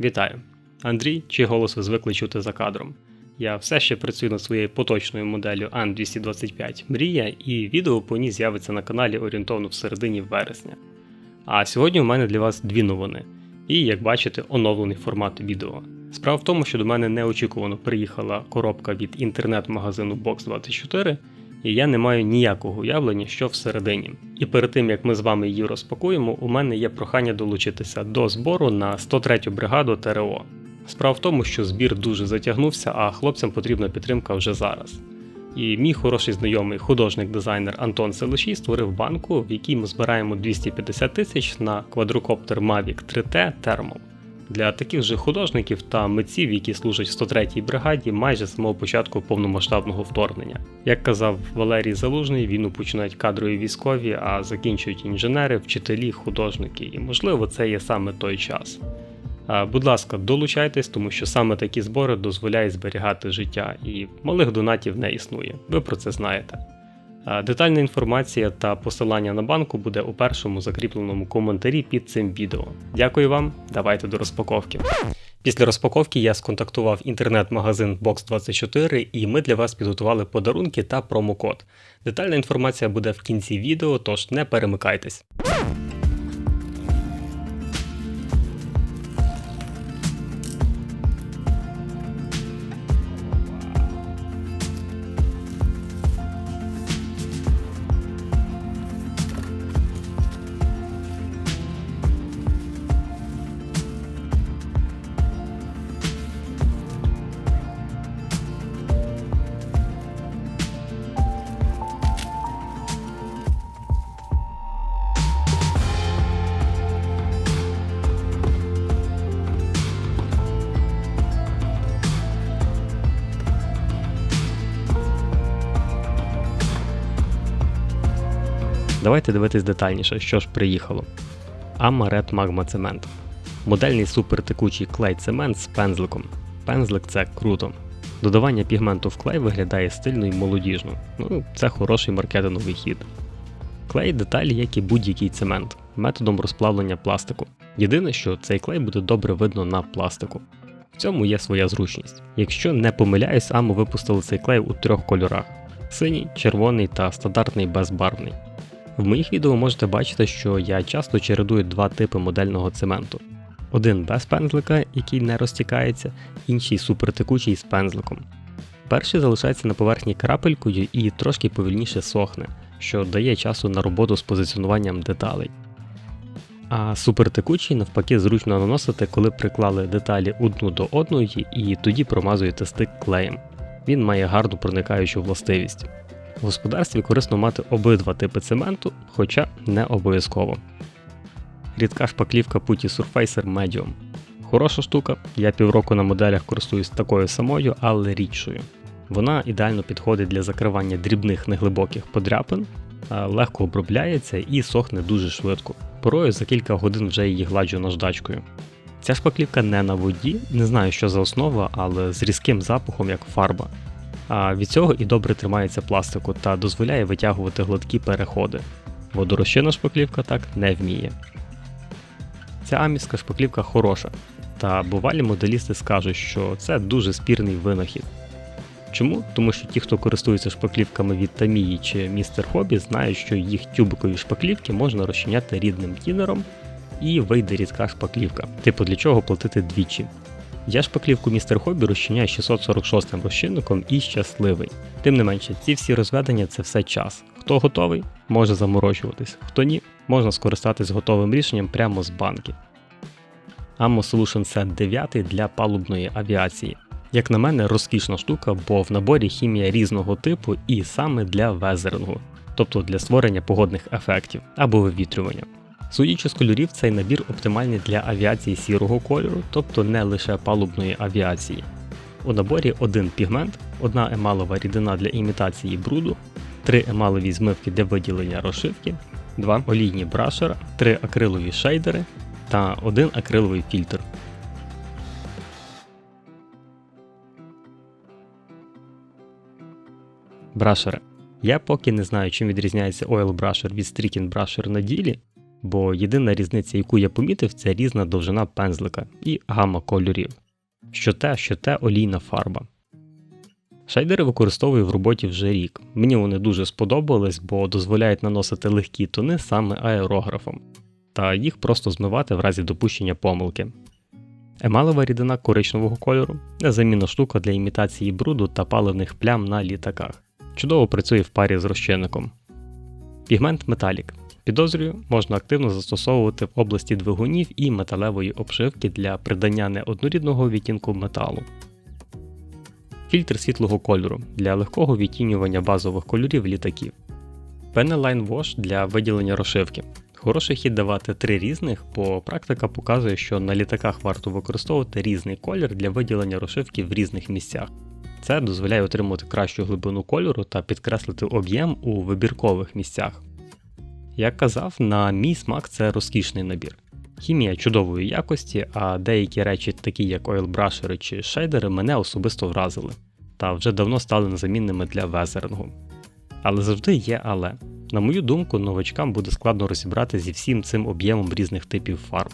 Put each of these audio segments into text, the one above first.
Вітаю! Андрій, чий голос ви звикли чути за кадром. Я все ще працюю над своєю поточною моделлю AN225 Мрія, і відео по ній з'явиться на каналі орієнтовно в середині вересня. А сьогодні у мене для вас дві новини. І, як бачите, оновлений формат відео. Справа в тому, що до мене неочікувано приїхала коробка від інтернет-магазину Box24, і я не маю ніякого уявлення, що всередині. І перед тим як ми з вами її розпакуємо, у мене є прохання долучитися до збору на 103-ю бригаду ТРО. Справа в тому, що збір дуже затягнувся, а хлопцям потрібна підтримка вже зараз. І мій хороший знайомий художник-дизайнер Антон Селишій створив банку, в якій ми збираємо 250 тисяч на квадрокоптер Mavic 3T Thermal. Для таких же художників та митців, які служать в 103-й бригаді, майже з самого початку повномасштабного вторгнення. Як казав Валерій Залужний, війну починають кадрові військові, а закінчують інженери, вчителі, художники, і можливо це є саме той час. Будь ласка, долучайтесь, тому що саме такі збори дозволяють зберігати життя, і малих донатів не існує. Ви про це знаєте. А, Детальна інформація та посилання на банку буде у першому закріпленому коментарі під цим відео. Дякую вам, давайте до розпаковки. Після розпаковки я сконтактував інтернет-магазин Box24 і ми для вас підготували подарунки та промокод. Детальна інформація буде в кінці відео, тож не перемикайтесь. Давайте дивитись детальніше, що ж приїхало. Амарет Магма Цемент. Модельний супертекучий клей цемент з пензликом. Пензлик це круто. Додавання пігменту в клей виглядає стильно і молодіжно. Ну, це хороший маркетинговий хід. Клей деталі, як і будь-який цемент, методом розплавлення пластику. Єдине, що цей клей буде добре видно на пластику. В цьому є своя зручність. Якщо не помиляюсь, Амо випустили цей клей у трьох кольорах: синій, червоний та стандартний безбарвний. В моїх відео можете бачити, що я часто чередую два типи модельного цементу: один без пензлика, який не розтікається, інший супертекучий з пензликом. Перший залишається на поверхні крапелькою і трошки повільніше сохне, що дає часу на роботу з позиціонуванням деталей. А супертекучий навпаки зручно наносити, коли приклали деталі одну до одної і тоді промазуєте стик клеєм. Він має гарну проникаючу властивість. В господарстві корисно мати обидва типи цементу, хоча не обов'язково. Рідка шпаклівка Putty Surfacer Medium. Хороша штука, я півроку на моделях користуюсь такою самою, але рідшою. Вона ідеально підходить для закривання дрібних неглибоких подряпин, легко обробляється і сохне дуже швидко. Порою за кілька годин вже її гладжу наждачкою. Ця шпаклівка не на воді, не знаю, що за основа, але з різким запахом як фарба. Від цього і добре тримається пластику та дозволяє витягувати гладкі переходи. Водорозчинна шпаклівка так не вміє. Ця аміська шпаклівка хороша, та бувалі моделісти скажуть, що це дуже спірний винахід. Чому? Тому що ті, хто користується шпаклівками від Тамії чи Містер Хобі, знають, що їх тюбикові шпаклівки можна розчиняти рідним тінером і вийде рідка шпаклівка. Типу для чого платити двічі. Я шпаклівку містер Хобі розчиняю 646 розчинником і щасливий. Тим не менше, ці всі розведення це все час. Хто готовий, може заморочуватись, хто ні, можна скористатись готовим рішенням прямо з банки. Ammo Solution Set 9 для палубної авіації. Як на мене, розкішна штука, бо в наборі хімія різного типу і саме для везерингу, тобто для створення погодних ефектів або вивітрювання. Судячи з кольорів, цей набір оптимальний для авіації сірого кольору, тобто не лише палубної авіації. У наборі один пігмент, одна емалова рідина для імітації бруду, три емалові змивки для виділення розшивки, два олійні брашера, три акрилові шейдери та один акриловий фільтр. Брашери. Я поки не знаю, чим відрізняється Oil Brusher від Striking Brusher на ділі, бо єдина різниця, яку я помітив, це різна довжина пензлика і гама кольорів. Що те, що те олійна фарба. Шейдери використовую в роботі вже рік. Мені вони дуже сподобались, бо дозволяють наносити легкі тони саме аерографом, та їх просто змивати в разі допущення помилки. Емалева рідина коричневого кольору незамінна штука для імітації бруду та паливних плям на літаках. Чудово працює в парі з розчинником. Пігмент металік. Підозрюю, можна активно застосовувати в області двигунів і металевої обшивки для придання неоднорідного відтінку металу. Фільтр світлого кольору для легкого відтінювання базових кольорів літаків. Line Wash для виділення розшивки. Хороший хід давати три різних, бо практика показує, що на літаках варто використовувати різний колір для виділення розшивки в різних місцях. Це дозволяє отримати кращу глибину кольору та підкреслити об'єм у вибіркових місцях. Як казав, на мій смак це розкішний набір. Хімія чудової якості, а деякі речі, такі як ойлбрашери чи шейдери, мене особисто вразили, та вже давно стали незамінними для везерингу. Але завжди є але. На мою думку, новачкам буде складно розібрати зі всім цим об'ємом різних типів фарб.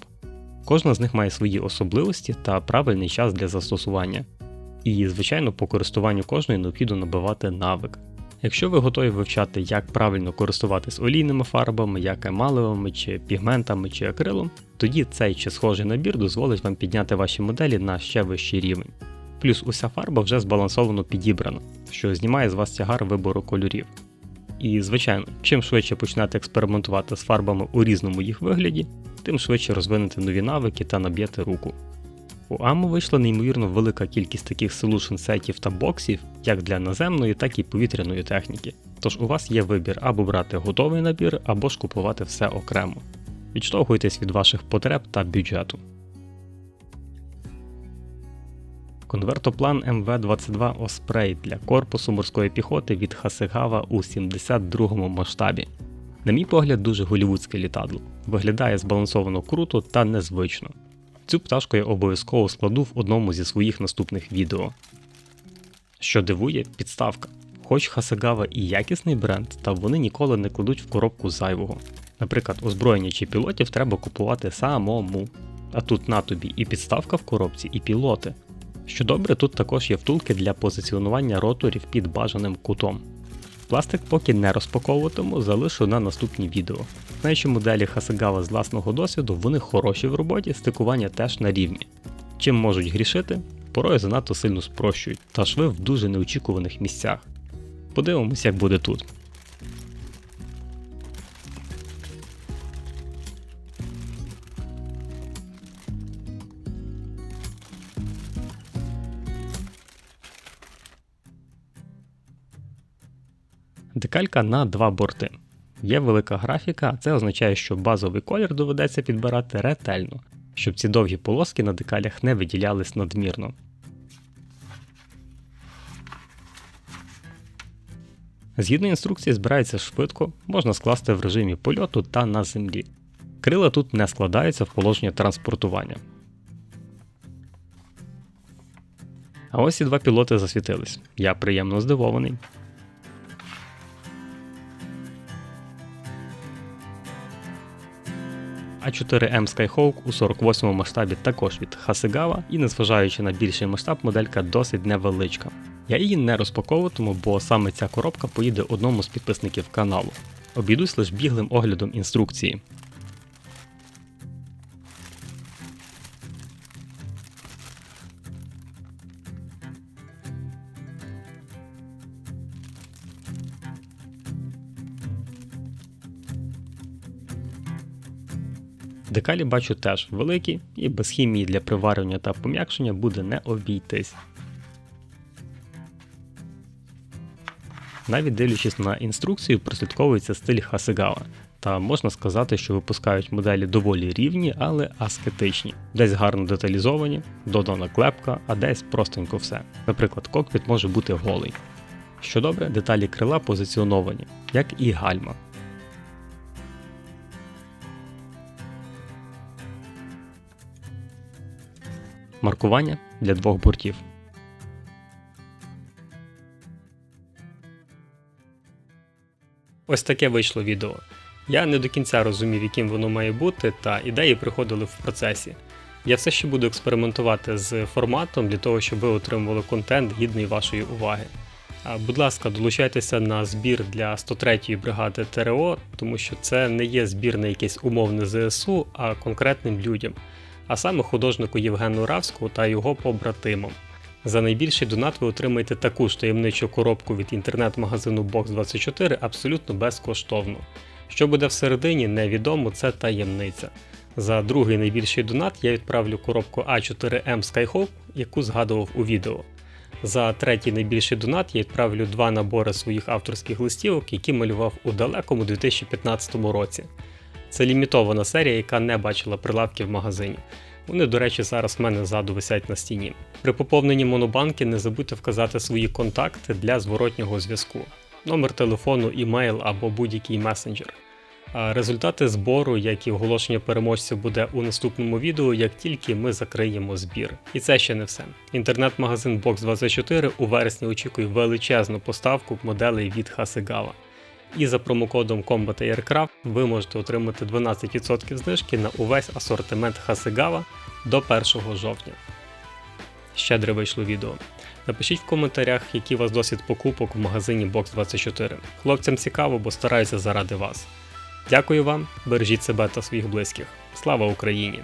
Кожна з них має свої особливості та правильний час для застосування. І, звичайно, по користуванню кожної необхідно набивати навик. Якщо ви готові вивчати, як правильно користуватись олійними фарбами, як емалевими, чи пігментами, чи акрилом, тоді цей чи схожий набір дозволить вам підняти ваші моделі на ще вищий рівень. Плюс уся фарба вже збалансовано підібрана, що знімає з вас тягар вибору кольорів. І, звичайно, чим швидше почнете експериментувати з фарбами у різному їх вигляді, тим швидше розвинете нові навики та наб'єте руку. У AMO вийшла неймовірно велика кількість таких solution сетів та боксів, як для наземної, так і повітряної техніки. Тож у вас є вибір або брати готовий набір, або ж купувати все окремо. Відштовхуйтесь від ваших потреб та бюджету. Конвертоплан МВ-22 Osprey для корпусу морської піхоти від Хасигава у 72 масштабі. На мій погляд, дуже голівудське літадло. Виглядає збалансовано круто та незвично. Цю пташку я обов'язково складу в одному зі своїх наступних відео. Що дивує, підставка. Хоч Хасагава і якісний бренд, та вони ніколи не кладуть в коробку зайвого. Наприклад, озброєння чи пілотів треба купувати самому. А тут на тобі і підставка в коробці, і пілоти. Що добре, тут також є втулки для позиціонування роторів під бажаним кутом. Пластик поки не розпаковуватиму, залишу на наступні відео. Знаючи моделі Хасагава з власного досвіду, вони хороші в роботі, стикування теж на рівні. Чим можуть грішити, порою занадто сильно спрощують, та шви в дуже неочікуваних місцях. Подивимось, як буде тут. Декалька на два борти. Є велика графіка, це означає, що базовий колір доведеться підбирати ретельно, щоб ці довгі полоски на декалях не виділялись надмірно. Згідно інструкції, збирається швидко, можна скласти в режимі польоту та на землі. Крила тут не складаються в положення транспортування. А ось і два пілоти засвітились. Я приємно здивований. А4М Skyhawk у 48 масштабі також від Хасигава, і незважаючи на більший масштаб, моделька досить невеличка. Я її не розпаковуватиму, бо саме ця коробка поїде одному з підписників каналу. Обійдусь лише біглим оглядом інструкції. Декалі бачу теж великі і без хімії для приварювання та пом'якшення буде не обійтись. Навіть дивлячись на інструкцію, прослідковується стиль Хасигава, та можна сказати, що випускають моделі доволі рівні, але аскетичні, десь гарно деталізовані, додана клепка, а десь простенько все. Наприклад, кокпіт може бути голий. Що добре, деталі крила позиціоновані, як і гальма. Маркування для двох бортів. Ось таке вийшло відео. Я не до кінця розумів, яким воно має бути, та ідеї приходили в процесі. Я все ще буду експериментувати з форматом для того, щоб ви отримували контент гідний вашої уваги. Будь ласка, долучайтеся на збір для 103-ї бригади ТРО, тому що це не є збір на якесь умовне ЗСУ, а конкретним людям, а саме художнику Євгену Равську та його побратимам. За найбільший донат ви отримаєте таку ж таємничу коробку від інтернет-магазину Box24 абсолютно безкоштовно. Що буде всередині, невідомо, це таємниця. За другий найбільший донат я відправлю коробку А4M Skyhope, яку згадував у відео. За третій найбільший донат я відправлю два набори своїх авторських листівок, які малював у далекому 2015 році. Це лімітована серія, яка не бачила прилавки в магазині. Вони, до речі, зараз в мене ззаду висять на стіні. При поповненні монобанки не забудьте вказати свої контакти для зворотнього зв'язку: номер телефону, імейл або будь-який месенджер. А Результати збору, як і оголошення переможця, буде у наступному відео, як тільки ми закриємо збір. І це ще не все. Інтернет-магазин Box24 у вересні очікує величезну поставку моделей від Hasegawa. І за промокодом Combat Aircraft ви можете отримати 12% знижки на увесь асортимент Hasegawa до 1 жовтня. Щедре вийшло відео. Напишіть в коментарях, який у вас досвід покупок в магазині Box24. Хлопцям цікаво, бо стараюся заради вас. Дякую вам, бережіть себе та своїх близьких. Слава Україні!